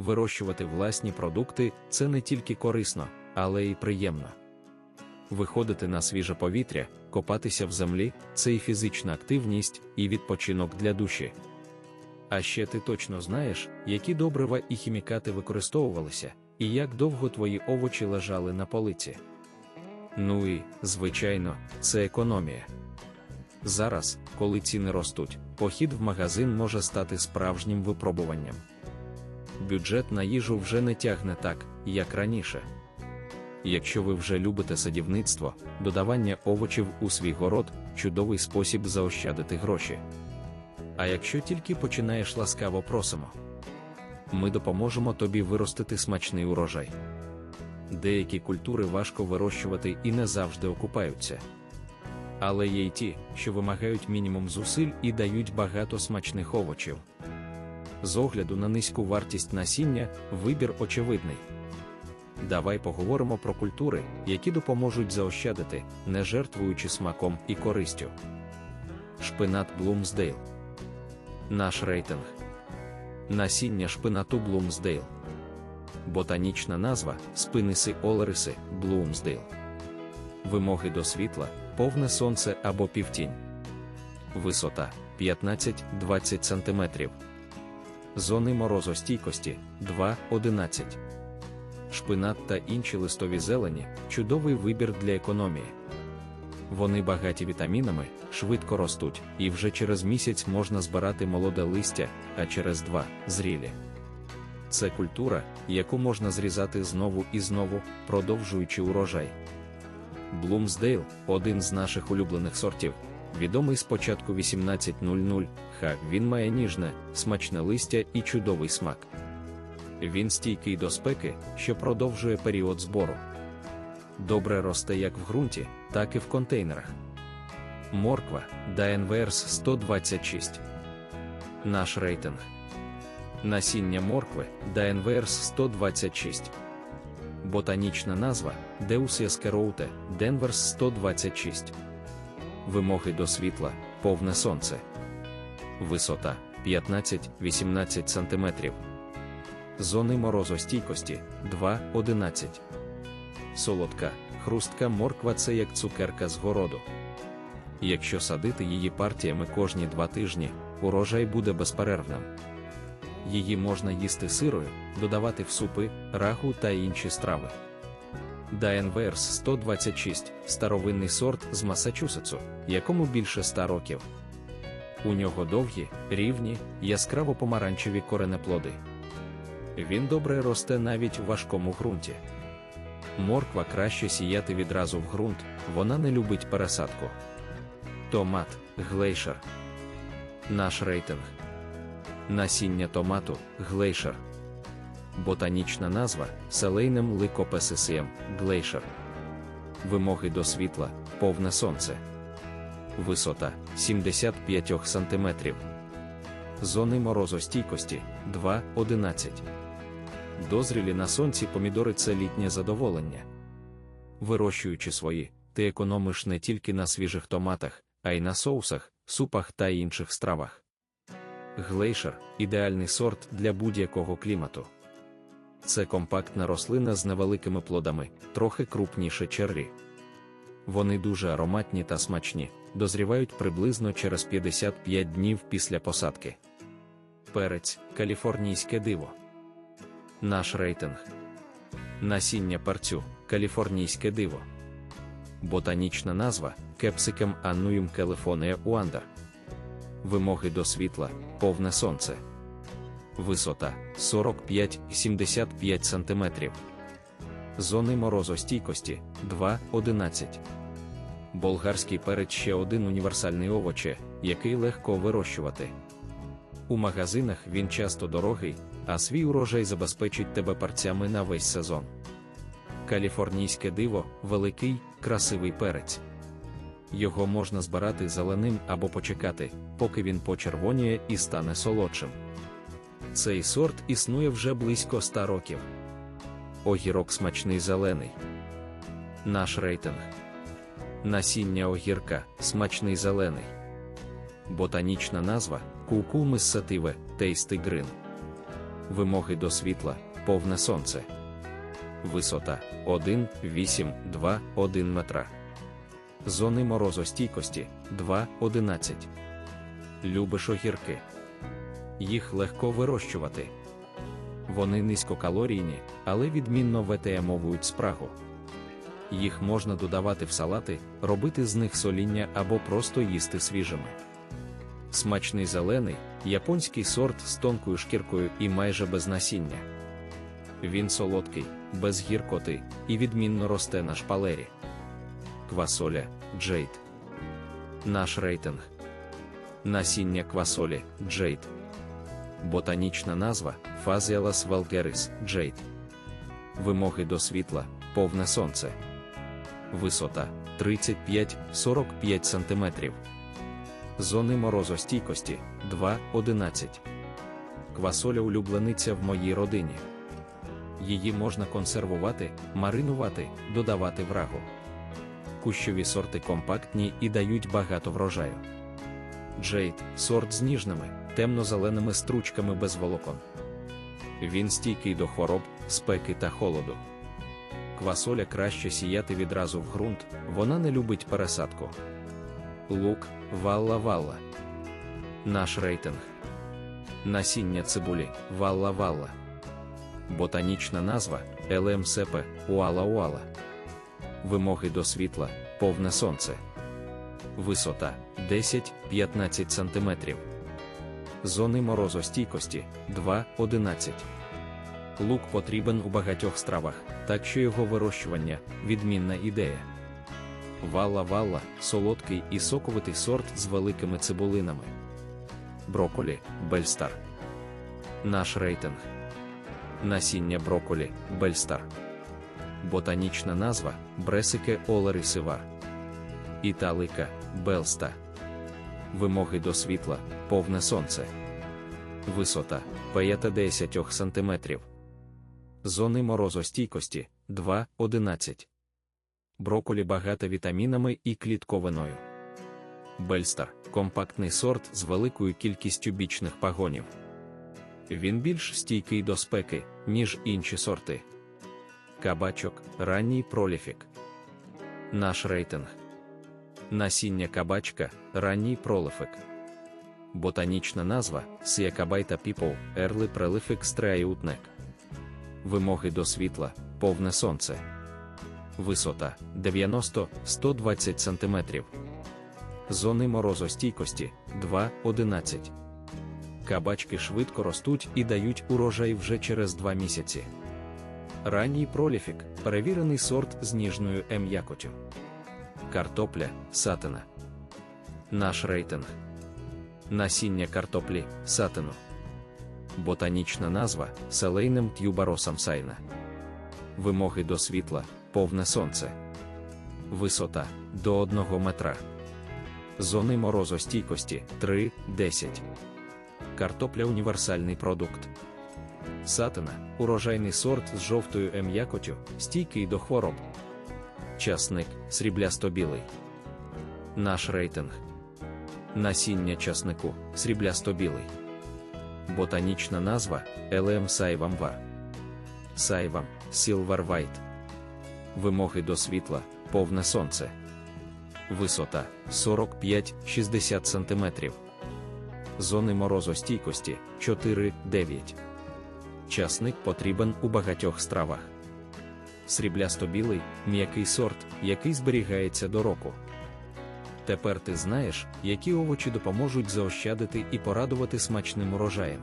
Вирощувати власні продукти це не тільки корисно, але й приємно. Виходити на свіже повітря, копатися в землі це і фізична активність, і відпочинок для душі. А ще ти точно знаєш, які добрива і хімікати використовувалися, і як довго твої овочі лежали на полиці. Ну і, звичайно, це економія. Зараз, коли ціни ростуть, похід в магазин може стати справжнім випробуванням. Бюджет на їжу вже не тягне так, як раніше. Якщо ви вже любите садівництво, додавання овочів у свій город чудовий спосіб заощадити гроші. А якщо тільки починаєш ласкаво просимо, ми допоможемо тобі виростити смачний урожай. Деякі культури важко вирощувати і не завжди окупаються. Але є й ті, що вимагають мінімум зусиль і дають багато смачних овочів. З огляду на низьку вартість насіння, вибір очевидний. Давай поговоримо про культури, які допоможуть заощадити, не жертвуючи смаком і користю. Шпинат Блумсдейл. Наш рейтинг. Насіння шпинату Блумсдейл. Ботанічна назва спиниси Олериси Блумсдейл. Вимоги до світла, повне сонце або півтінь. Висота 15-20 см. Зони морозостійкості 2-11. Шпинат та інші листові зелені чудовий вибір для економії. Вони багаті вітамінами, швидко ростуть, і вже через місяць можна збирати молоде листя, а через два зрілі. Це культура, яку можна зрізати знову і знову, продовжуючи урожай. Блумсдейл один з наших улюблених сортів, відомий з початку 1800 ха він має ніжне, смачне листя і чудовий смак. Він стійкий до спеки, що продовжує період збору. Добре росте як в ґрунті, так і в контейнерах. Морква ДНВРС 126. Наш рейтинг. Насіння моркви ДНВРС 126. Ботанічна назва Deus Eskeroute Денверс 126. Вимоги до світла, повне сонце. Висота 15-18 см. Зони морозостійкості 2-11. Солодка, хрустка морква це як цукерка з городу. Якщо садити її партіями кожні два тижні, урожай буде безперервним. Її можна їсти сирою, додавати в супи, рагу та інші страви. Дайенверс 126 старовинний сорт з Масачусетсу, якому більше 100 років. У нього довгі, рівні, яскраво помаранчеві коренеплоди. Він добре росте навіть у важкому ґрунті. Морква краще сіяти відразу в ґрунт, вона не любить пересадку. Томат, глейшер. Наш рейтинг. Насіння томату, глейшер. Ботанічна назва селейнем ликопесисієм, глейшер. Вимоги до світла, повне сонце. Висота 75 см. Зони морозостійкості 2-11. Дозрілі на сонці помідори це літнє задоволення. Вирощуючи свої, ти економиш не тільки на свіжих томатах, а й на соусах, супах та інших стравах. Глейшер ідеальний сорт для будь-якого клімату. Це компактна рослина з невеликими плодами, трохи крупніше черрі. Вони дуже ароматні та смачні, дозрівають приблизно через 55 днів після посадки. Перець каліфорнійське диво. Наш рейтинг. Насіння парцю каліфорнійське диво. Ботанічна назва Кепсикем Аннуюм Калифонія Уандер. Вимоги до світла, повне сонце. Висота 45-75 см. Зони морозостійкості 2-11. Болгарський перець ще один універсальний овоче, який легко вирощувати. У магазинах він часто дорогий, а свій урожай забезпечить тебе парцями на весь сезон. Каліфорнійське диво великий, красивий перець. Його можна збирати зеленим або почекати, поки він почервоніє і стане солодшим. Цей сорт існує вже близько 100 років. Огірок смачний зелений. Наш рейтинг. Насіння огірка смачний зелений. Ботанічна назва кукумис сативе тейсти грин. Вимоги до світла, повне сонце. Висота 1, 8, 2, 1 метра. Зони морозостійкості 2, 11. Любиш огірки. Їх легко вирощувати. Вони низькокалорійні, але відмінно ВТМовують спрагу. Їх можна додавати в салати, робити з них соління або просто їсти свіжими. Смачний зелений, японський сорт з тонкою шкіркою і майже без насіння. Він солодкий, без гіркоти і відмінно росте на шпалері. Квасоля Джейд. Наш рейтинг. Насіння квасолі Джейд. Ботанічна назва Фазіалас Валгерис Джейд. Вимоги до світла, повне сонце. Висота 35-45 см. Зони морозостійкості 2-11. Квасоля улюблениця в моїй родині. Її можна консервувати, маринувати, додавати врагу. Кущові сорти компактні і дають багато врожаю. Джейд сорт з ніжними, темно-зеленими стручками без волокон. Він стійкий до хвороб, спеки та холоду. Квасоля краще сіяти відразу в ґрунт, вона не любить пересадку. Лук валла-валла. Наш рейтинг. Насіння цибулі валла-валла. Ботанічна назва Елемсепе уала-уала. Вимоги до світла, повне сонце. Висота 10-15 см. Зони морозостійкості 2-11. Лук потрібен у багатьох стравах, так що його вирощування відмінна ідея. Валла-валла солодкий і соковитий сорт з великими цибулинами. Броколі Бельстар. Наш рейтинг. Насіння броколі Бельстар. Ботанічна назва Бресике Олерисивар. Італика Белста. Вимоги до світла, повне сонце. Висота 5-10 см. Зони морозостійкості 2-11. Броколі багата вітамінами і клітковиною. Бельстар компактний сорт з великою кількістю бічних пагонів. Він більш стійкий до спеки, ніж інші сорти. Кабачок ранній проліфік. Наш рейтинг. Насіння кабачка ранній пролифик. Ботанічна назва Сіякабайта People Early Prolific Streautnek. Вимоги до світла, повне сонце. Висота 90-120 см. Зони морозостійкості 2-11. Кабачки швидко ростуть і дають урожай вже через 2 місяці. Ранній проліфік перевірений сорт з ніжною М-якотю. Картопля сатина. Наш рейтинг. Насіння картоплі сатину. Ботанічна назва селейнем тюбаросам сайна. Вимоги до світла, повне сонце. Висота до 1 метра. Зони морозостійкості 3-10. Картопля універсальний продукт. Сатина урожайний сорт з жовтою ем'якотю, стійкий до хвороб. Часник сріблясто-білий. Наш рейтинг. Насіння часнику сріблясто-білий. Ботанічна назва Елем Сайвамва. Сайвам Silver White. Вимоги до світла, повне сонце. Висота 45-60 см. Зони морозостійкості 4-9. Часник потрібен у багатьох стравах. Сріблясто-білий м'який сорт, який зберігається до року. Тепер ти знаєш, які овочі допоможуть заощадити і порадувати смачним урожаєм.